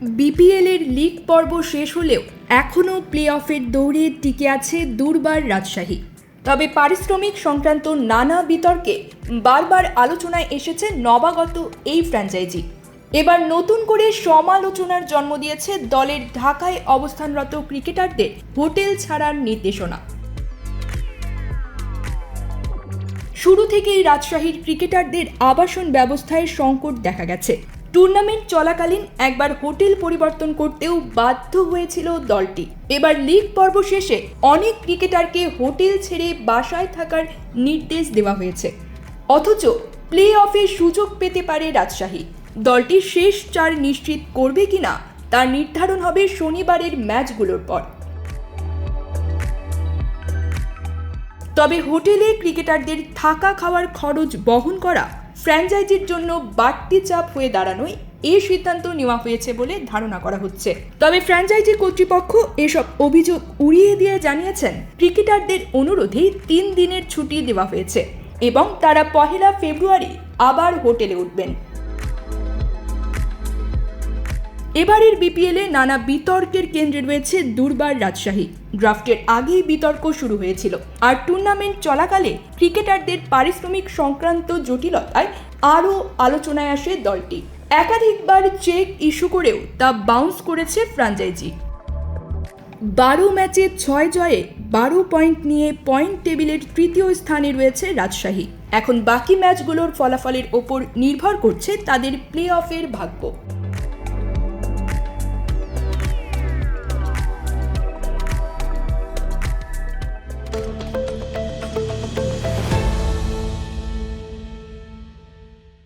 BPL এর league পর্ব শেষ হলেও এখনও প্লে অফের দৌড়ে টিকে আছে দুর্বার রাজশাহী। তবে পারিশ্রমিক সংক্রান্ত নানা বিতর্কে বারবার আলোচনায় এসেছে নবাগত এই ফ্র্যাঞ্চাইজি এবার নতুন করে সমালোচনার জন্ম দিয়েছে দলের ঢাকায় অবস্থানরত ক্রিকেটারদের হোটেল ছাড়ার নির্দেশনা। শুরু থেকেই রাজশাহীর ক্রিকেটারদের আবাসন ব্যবস্থায় সংকট দেখা গেছে। টুর্নামেন্ট চলাকালীন একবার হোটেল পরিবর্তন করতেও বাধ্য হয়েছিল দলটি। এবার লিগ পর্ব শেষে অনেক ক্রিকেটারকে হোটেল ছেড়ে বাসায় থাকার নির্দেশ দেওয়া হয়েছে। অথচ প্লে অফে সুযোগ পেতে পারে রাজশাহী। দলটি শেষ চার নিশ্চিত করবে কিনা তার নির্ধারণ হবে শনিবারের ম্যাচগুলোর পর। তবে হোটেলে ক্রিকেটারদের থাকা খাওয়ার খরচ বহন করা ফ্র্যাঞ্চাইজির জন্য বাড়তি চাপ হয়ে দাঁড়ানোয় এই সিদ্ধান্ত নেওয়া হয়েছে বলে ধারণা করা হচ্ছে। তবে ফ্র্যাঞ্চাইজি কর্তৃপক্ষ এসব অভিযোগ উড়িয়ে দিয়ে জানিয়েছেন, ক্রিকেটারদের অনুরোধেই তিন দিনের ছুটি দেওয়া হয়েছে এবং তারা পহেলা ফেব্রুয়ারি আবার হোটেলে উঠবেন। এবারের বিপিএলে নানা বিতর্কের কেন্দ্রে রয়েছে দুর্বার রাজশাহী। ড্রাফটের আগেই বিতর্ক শুরু হয়েছিল। আর টুর্নামেন্ট চলাকালে ক্রিকেটারদের পারিশ্রমিক সংক্রান্ত জটিলতায় আরও আলোচনায় আসে দলটি। একাধিকবার চেক ইস্যু করেও তা বাউন্স করেছে ফ্রাঞ্চাইজি বারো ম্যাচে ছয় জয়ে বারো পয়েন্ট নিয়ে পয়েন্ট টেবিলের তৃতীয় স্থানে রয়েছে রাজশাহী। এখন বাকি ম্যাচগুলোর ফলাফলের ওপর নির্ভর করছে তাদের প্লে অফের ভাগ্য।